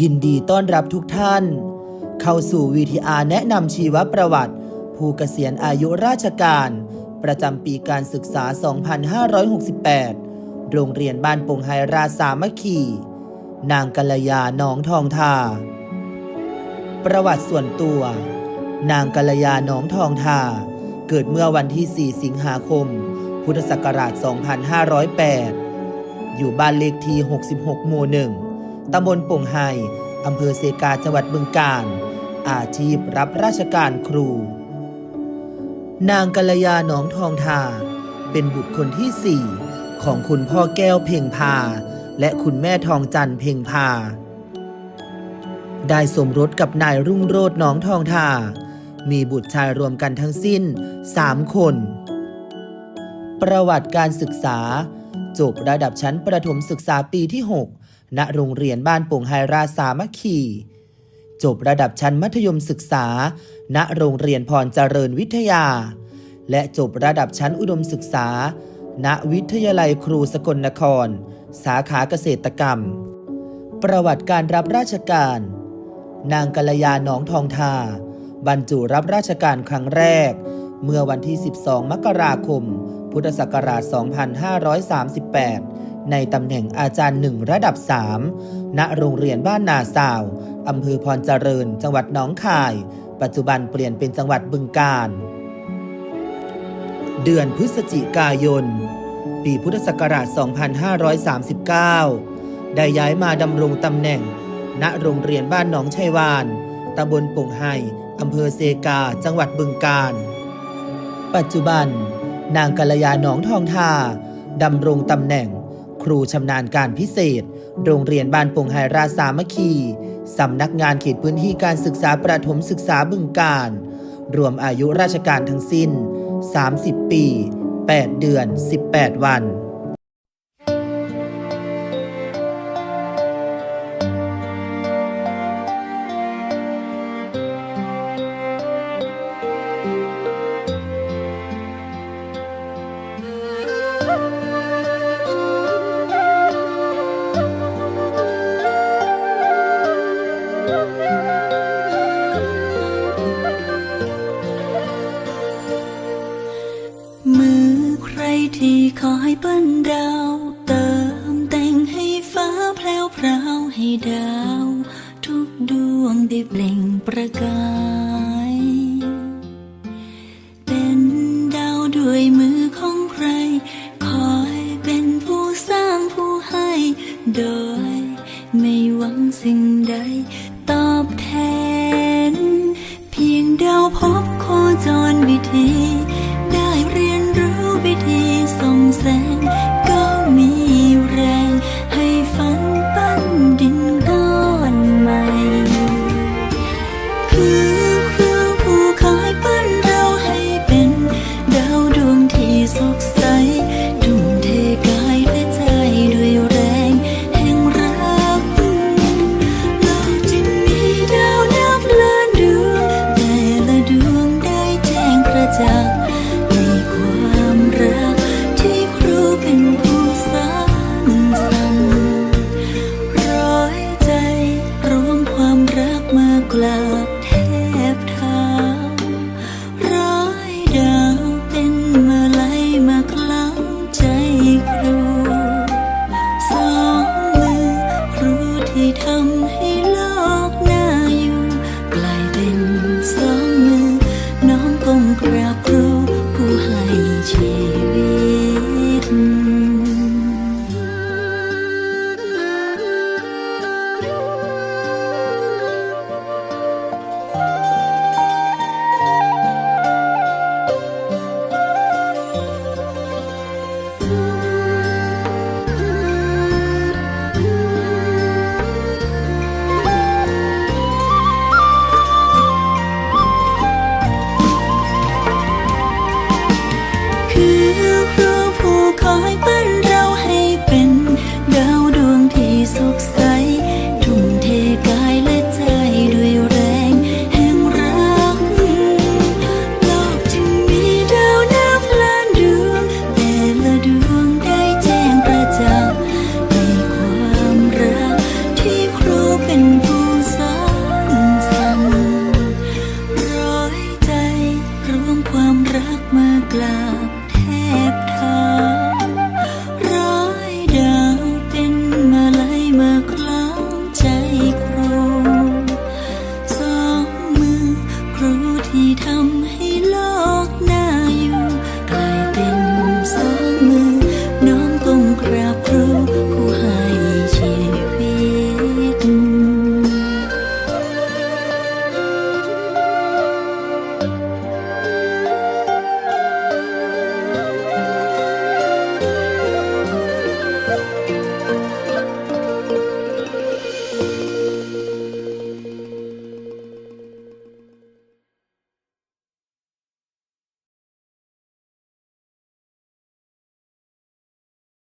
ยินดีต้อนรับทุกท่าน เข้าสู่ VTR แนะนำชีวประวัติ ผู้เกษียณอายุราชการ ประจำปีการศึกษา 2568 โรงเรียนบ้านปงไฮราสามัคคี นางกัลยาน้องทองทา ประวัติส่วนตัว นางกัลยาน้องทองทา เกิดเมื่อวันที่ 4 สิงหาคม พุทธศักราช 2508 อยู่บ้านเลขที่ 66 หมู่หนึ่ง ตำบลป่งไฮอำเภอเซกาจังหวัดบึงกาฬ อาชีพรับราชการครู นางกัลยาหนองทองทา เป็นบุตรคนที่สี่ของคุณพ่อแก้วเพ่งพา และคุณแม่ทองจันเพ่งพา ได้สมรสกับนายรุ่งโรจน์หนองทองทา มีบุตรชายรวมกันทั้งสิ้นสามคน ประวัติการศึกษา จบระดับชั้นประถมศึกษาปีที่ 6 ณ โรงเรียนบ้านโป่งไฮราสามัคคี จบระดับชั้นมัธยมศึกษา ณ โรงเรียนพรเจริญวิทยา และจบระดับชั้นอุดมศึกษา ณ วิทยาลัยครูสกลนคร สาขาเกษตรกรรม ประวัติการรับราชการ นางกัลยาหนองทองทา บรรจุรับราชการครั้งแรก เมื่อวันที่ 12 มกราคม พุทธศักราช 2538 ในตำแหน่งอาจารย์หนึ่งระดับ 3 ณ โรงเรียนบ้านนาสาว อำเภอพรเจริญ จังหวัดหนองคาย ปัจจุบันเปลี่ยนเป็นจังหวัดบึงกาฬ เดือนพฤศจิกายน ปีพุทธศักราช 2539 ได้ย้ายมาดำรงตำแหน่ง ณ โรงเรียนบ้านหนองชัยวาน ตำบลปงไฮอำเภอเซกา จังหวัดบึงกาฬปัจจุบัน นางกัลยาหนองทองทาดำรงตำแหน่ง ครูชำนาญการพิเศษ โรงเรียนบ้านปงไฮราสามัคคีสำนักงานเขตพื้นที่การศึกษาประถมศึกษาบึงการ รวมอายุราชการทั้งสิ้น 30 ปี 8 เดือน 18 วัน กลาบแทบเท้า ร้อยดาวเป็นมาลัยมาคล้องใจครู สองมือครูที่ทำให้โลก Love.